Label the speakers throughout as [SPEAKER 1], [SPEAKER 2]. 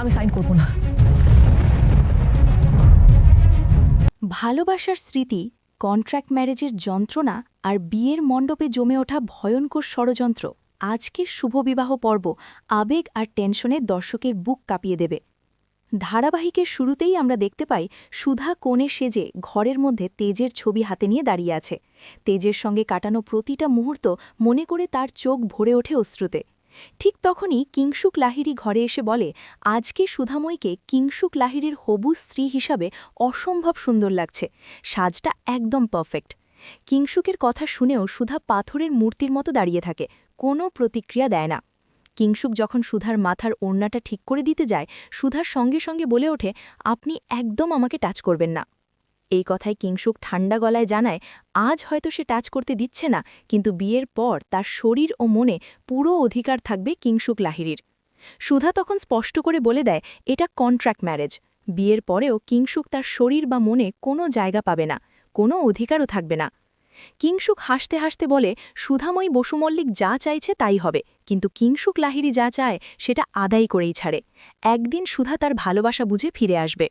[SPEAKER 1] আমি সাইন করব না।
[SPEAKER 2] ভালোবাসার স্মৃতি, কন্ট্রাক্ট ম্যারেজের যন্ত্রণা আর বিয়ের মণ্ডপে জমে ওঠা ভয়ঙ্কর ষড়যন্ত্র আজকের শুভবিবাহ পর্ব আবেগ আর টেনশনে দর্শকের বুক কাঁপিয়ে দেবে। ধারাবাহিকের শুরুতেই আমরা দেখতে পাই সুধা কোণে সেজে ঘরের মধ্যে তেজের ছবি হাতে নিয়ে দাঁড়িয়ে আছে। তেজের সঙ্গে কাটানো প্রতিটা মুহূর্ত মনে করে তার চোখ ভরে ওঠে অশ্রুতে। ঠিক তখনই কিংসুক লাহিড়ি ঘরে এসে বলে, আজকে সুধাময়কে কিংসুক লাহিড়ির হবু স্ত্রী হিসাবে অসম্ভব সুন্দর লাগছে। সাজটা একদম পারফেক্ট কিংসুকের কথা শুনেও সুধা পাথরের মূর্তির মতো দাঁড়িয়ে থাকে, কোনো প্রতিক্রিয়া দেয় না। কিংসুক যখন সুধার মাথার ওড়নাটা ঠিক করে দিতে যায় সুধার সঙ্গে সঙ্গে বলে ওঠে, আপনি একদম আমাকে টাচ করবেন না। এই কথায় কিংসুক ঠান্ডা গলায় জানায়, আজ হয়তো সে টাচ করতে দিচ্ছে না, কিন্তু বিয়ের পর তার শরীর ও মনে পুরো অধিকার থাকবে কিংসুক লাহিরির সুধা তখন স্পষ্ট করে বলে দেয়, এটা কন্ট্রাক্ট ম্যারেজ। বিয়ের পরেও কিংসুক তার শরীর বা মনে কোনো জায়গা পাবে না, কোনো অধিকারও থাকবে না। কিংসুক হাসতে হাসতে বলে, সুধাময়ী বসুমল্লিক যা চাইছে তাই হবে, কিন্তু কিংসুক লাহিরি যা চায় সেটা আদায় করেই ছাড়ে। একদিন সুধা তার ভালোবাসা বুঝে ফিরে আসবে।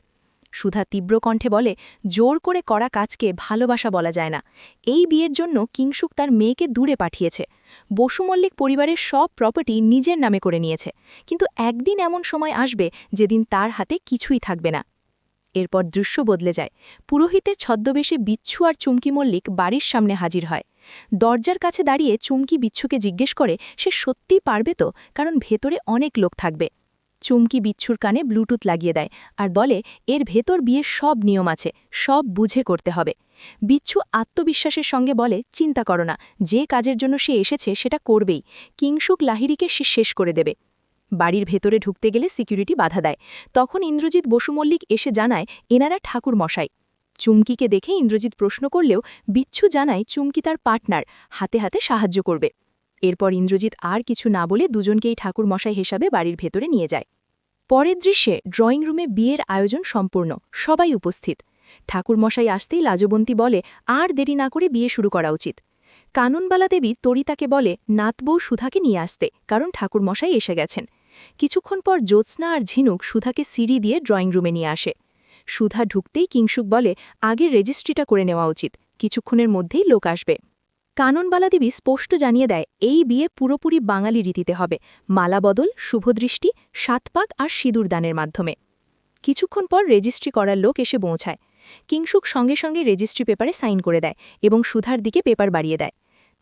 [SPEAKER 2] সুধা তীব্র কণ্ঠে বলে, জোর করে করা কাজকে ভালোবাসা বলা যায় না। এই বিয়ের জন্য কিংসুক তার মেয়েকে দূরে পাঠিয়েছে। বসুমল্লিক পরিবারের সব প্রপার্টি নিজের নামে করে নিয়েছে। কিন্তু একদিন এমন সময় আসবে যেদিন তার হাতে কিছুই থাকবে না। এরপর দৃশ্য বদলে যায়। পুরোহিতের ছদ্মবেশে বিচ্ছু আর চুমকি মল্লিক বাড়ির সামনে হাজির হয়। দরজার কাছে দাঁড়িয়ে চুমকি বিচ্ছুকে জিজ্ঞেস করে, সে সত্যিই পারবে তো? কারণ ভেতরে অনেক লোক থাকবে। চুমকি বিচ্ছুর কানে ব্লুটুথ লাগিয়ে দেয় আর বলে, এর ভেতর বিয়ের সব নিয়ম আছে, সব বুঝে করতে হবে। বিচ্ছু আত্মবিশ্বাসের সঙ্গে বলে, চিন্তা করো না, যে কাজের জন্য সে এসেছে সেটা করবেই কিংসুক লাহিরিকে সে শেষ করে দেবে। বাড়ির ভেতরে ঢুকতে গেলে সিকিউরিটি বাধা দেয়। তখন ইন্দ্রজিৎ বসুমল্লিক এসে জানায়, এনারা ঠাকুর মশাই চুমকিকে দেখে ইন্দ্রজিৎ প্রশ্ন করলেও বিচ্ছু জানায়, চুমকি তার পার্টনার, হাতে হাতে সাহায্য করবে। এরপর ইন্দ্রজিৎ আর কিছু না বলে দুজনকেই ঠাকুর মশাই হিসাবে বাড়ির ভেতরে নিয়ে যায়। পরের দৃশ্যে ড্রয়িং রুমে বিয়ের আয়োজন সম্পূর্ণ, সবাই উপস্থিত। ঠাকুরমশাই আসতেই লাজবন্তী বলে, আর দেরি না করে বিয়ে শুরু করা উচিত। কানুনবালা দেবী তরিতাকে বলে, নাতবউ সুধাকে নিয়ে আসতে, কারণ ঠাকুরমশাই এসে গেছেন। কিছুক্ষণ পর জ্যোৎস্না আর ঝিনুক সুধাকে সিঁড়ি দিয়ে ড্রয়িং রুমে নিয়ে আসে। সুধা ঢুকতেই কিংসুক বলে আগের রেজিস্ট্রিটা করে নেওয়া উচিত, কিছুক্ষণের মধ্যেই লোক আসবে। কাননবালা দেবী স্পষ্ট জানিয়ে দেয়, এই বিয়ে পুরোপুরি বাঙালি রীতিতে হবে। মালাবদল শুভদৃষ্টি সাতপাক আর সিঁদুর দানের মাধ্যমে। কিছুক্ষণ পর রেজিস্ট্রি করার লোক এসে পৌঁছায়। কিংসুক সঙ্গে সঙ্গে রেজিস্ট্রি পেপারে সাইন করে দেয় এবং সুধার দিকে পেপার বাড়িয়ে দেয়।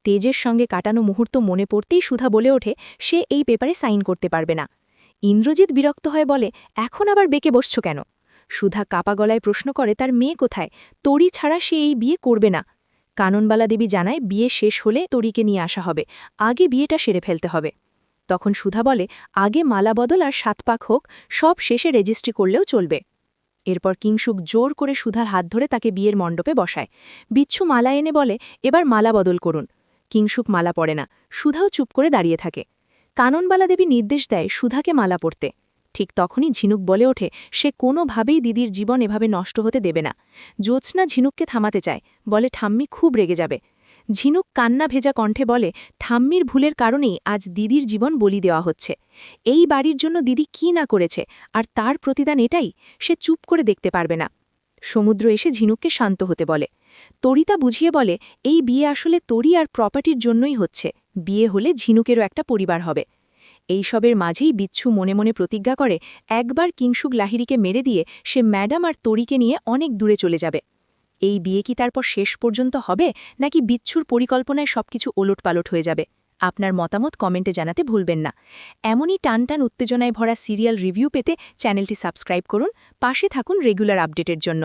[SPEAKER 2] তেজের সঙ্গে কাটানো মুহূর্ত মনে পড়তেই সুধা বলে ওঠে, সে এই পেপারে সাইন করতে পারবে না। ইন্দ্রজিৎ বিরক্ত হয়ে বলে, এখন আবার বেঁকে বসছ কেন? সুধা কাপা গলায় প্রশ্ন করে, তার মেয়ে কোথায়? তরি ছাড়া সে এই বিয়ে করবে না। কাননবালা দেবী জানায়, বিয়ে শেষ হলে তরিকে নিয়ে আসা হবে। আগে বিয়েটা সেরে ফেলতে হবে। তখন সুধা বলে, আগে মালা বদল আর সাতপাক হোক, সব শেষে রেজিস্ট্রি করলেও চলবে। এরপর কিংসুক জোর করে সুধার হাত ধরে তাকে বিয়ের মণ্ডপে বসায়। বিচ্ছু মালা এনে বলে, এবার মালা বদল করুন। কিংসুক মালা পড়ে না, সুধাও চুপ করে দাঁড়িয়ে থাকে। কাননবালা দেবী নির্দেশ দেয় সুধাকে মালা পড়তে ঠিক তখনই ঝিনুক বলে ওঠে, সে কোনোভাবেই দিদির জীবন এভাবে নষ্ট হতে দেবে না। জ্যোৎস্না ঝিনুককে থামাতে চায়, বলে, ঠাম্মি খুব রেগে যাবে। ঝিনুক কান্না ভেজা কণ্ঠে বলে, ঠাম্মির ভুলের কারণেই আজ দিদির জীবন বলি দেওয়া হচ্ছে। এই বাড়ির জন্য দিদি কি না করেছে, আর তার প্রতিদান এটাই, সে চুপ করে দেখতে পারবে না। সমুদ্র এসে ঝিনুককে শান্ত হতে বলে। তরিতা বুঝিয়ে বলে, এই বিয়ে আসলে তরি আর প্রপার্টির জন্যই হচ্ছে। বিয়ে হলে ঝিনুকেরও একটা পরিবার হবে। এইসবের মাঝেই বিচ্ছু মনে মনে প্রতিজ্ঞা করে, একবার কিংসুক লাহিরিকে মেরে দিয়ে সে ম্যাডাম আর তরিকে নিয়ে অনেক দূরে চলে যাবে। এই বিয়ে কি তারপর শেষ পর্যন্ত হবে, নাকি বিচ্ছুর পরিকল্পনায় সবকিছু ওলটপালট হয়ে যাবে? আপনার মতামত কমেন্টে জানাতে ভুলবেন না। এমনই টানটান উত্তেজনায় ভরা সিরিয়াল রিভিউ পেতে চ্যানেলটি সাবস্ক্রাইব করুন। পাশে থাকুন রেগুলার আপডেটের জন্য।